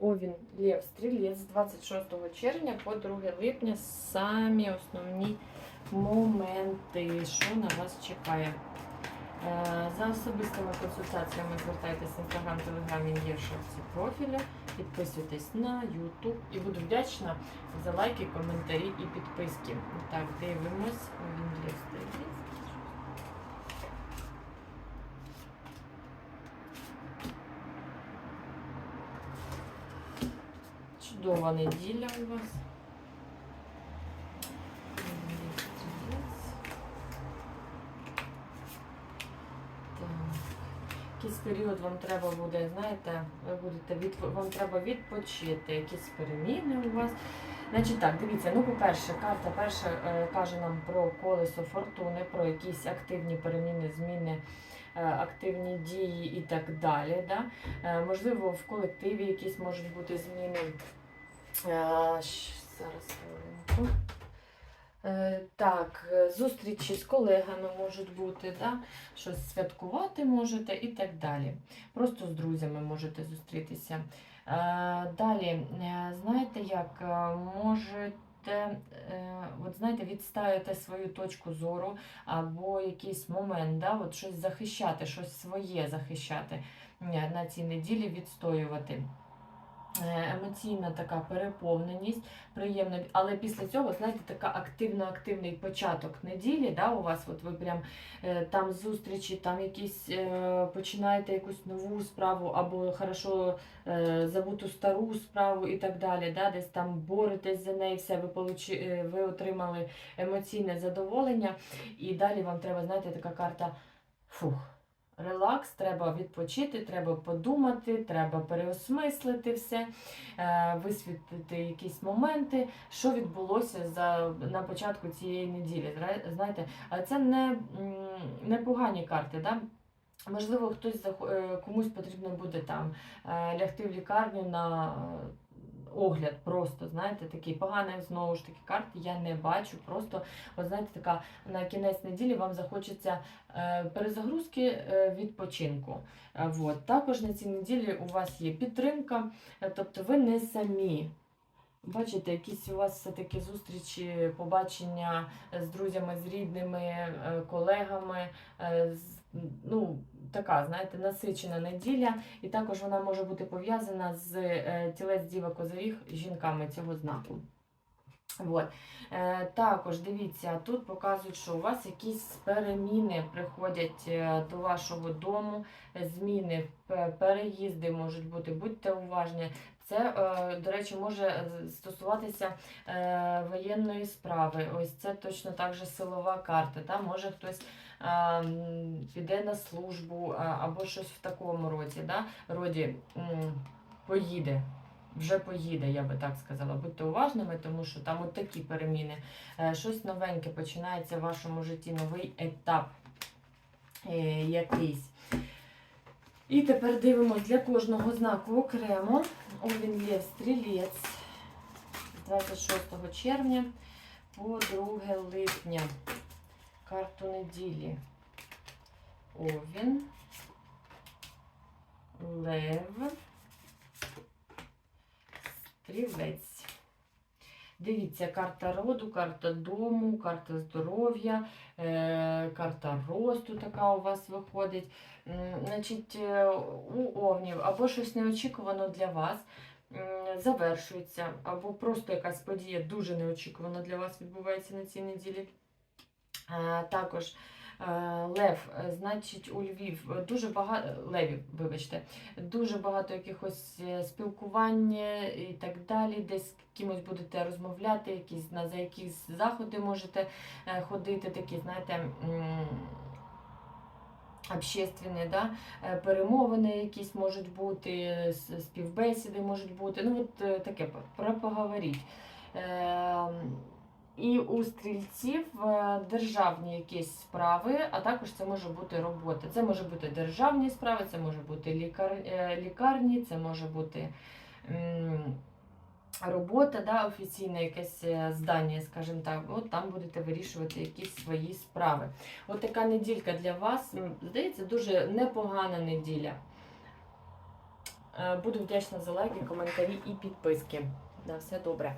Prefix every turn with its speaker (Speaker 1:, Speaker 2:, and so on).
Speaker 1: Овін Лев Стрілець з 26 червня по 2 липня самі основні моменти, що на вас чекає. Е, За особистими консультаціями звертайтеся в інстаграм, телеграм, є в шапці профілю. Підписуйтесь на YouTube і буду вдячна за лайки, коментарі і підписки. Так, дивимось. Овін Лев Стрілець. Чудова неділя у вас. Якийсь період вам треба буде, знаєте, ви будете від... вам треба відпочити, якісь переміни у вас. Значить так, дивіться, ну по-перше, карта перша е, каже нам про колесо фортуни, про якісь активні переміни, зміни, е, активні дії і так далі. Да? Е, можливо, в колективі якісь можуть бути зміни. Е, зараз. Е, Так, е, зустрічі з колегами можуть бути, да? щось святкувати можете і так далі. Просто з друзями можете зустрітися. Далі, знаєте як, можете, от знаєте, відставити свою точку зору або якийсь момент, да? от щось захищати, щось своє захищати на цій неділі, відстоювати. Е, Емоційна така переповненість, приємно, але після цього, знаєте, така активно-активний початок неділі, да, у вас, от ви прям е, там зустрічі, там якісь е, починаєте якусь нову справу або хорошо забуту стару справу і так далі. Да, десь там боретесь за неї, все, ви, получи, ви отримали емоційне задоволення, і далі вам треба, знаєте, така карта фух. Релакс, треба відпочити, треба подумати, треба переосмислити все, е, висвітлити якісь моменти, що відбулося за, на початку цієї неділі. Знаєте, це не, не погані карти. Да? Можливо, хтось е, комусь потрібно буде там е, лягти в лікарню на огляд, просто знаєте, такий поганий знову ж таки карти я не бачу. Просто, от знаєте, така на кінець неділі вам захочеться е, перезагрузки е, відпочинку. Е, Вот. Також на цій неділі у вас є підтримка, е, тобто ви не самі. Бачите, якісь у вас все-таки зустрічі, побачення з друзями, з рідними, е, колегами. е, Ну, така, знаєте, насичена неділя. І також вона може бути пов'язана з е, тілець Діва козоріг жінками цього знаку. От. Е, також дивіться, тут показують, що у вас якісь переміни приходять е, до вашого дому, е, зміни, переїзди можуть бути, будьте уважні. Це, е, до речі, може е, стосуватися е, воєнної справи. Ось це точно так же силова карта. Та? Може хтось піде на службу або щось в такому роді. Да? роді поїде. Вже поїде, я би так сказала. Будьте уважними, тому що там от такі переміни. Щось новеньке починається в вашому житті, новий етап якийсь. І тепер дивимося для кожного знаку окремо. Овін Лев Стрілець з 26 червня по 2 липня. Карту неділі. Овін. Лев. Стрілець. Дивіться, карта роду, карта дому, карта здоров'я, е, карта росту така у вас виходить. Значить, е, у овнів або щось неочікувано для вас завершується, або просто якась подія дуже неочікувано для вас відбувається на цій неділі. Е, Також лев, е, значить, у Львів е, дуже багато левів, вибачте, дуже багато якихось е, спілкування і так далі. Десь кимось будете розмовляти, якісь на за якісь заходи можете е, ходити, такі, знаєте. Общественні, да? е, перемовини якісь можуть бути, співбесіди можуть бути. Ну, от е, таке про поговоріть. І у стрільців е, державні якісь справи, а також це може бути робота. Це може бути державні справи, це може бути лікар, е, лікарні, це може бути робота, да, офіційне якесь е, здання, скажімо так. От там будете вирішувати якісь свої справи. От така неділька для вас, здається, дуже непогана неділя. Буду вдячна за лайки, коментарі і підписки. На все добре.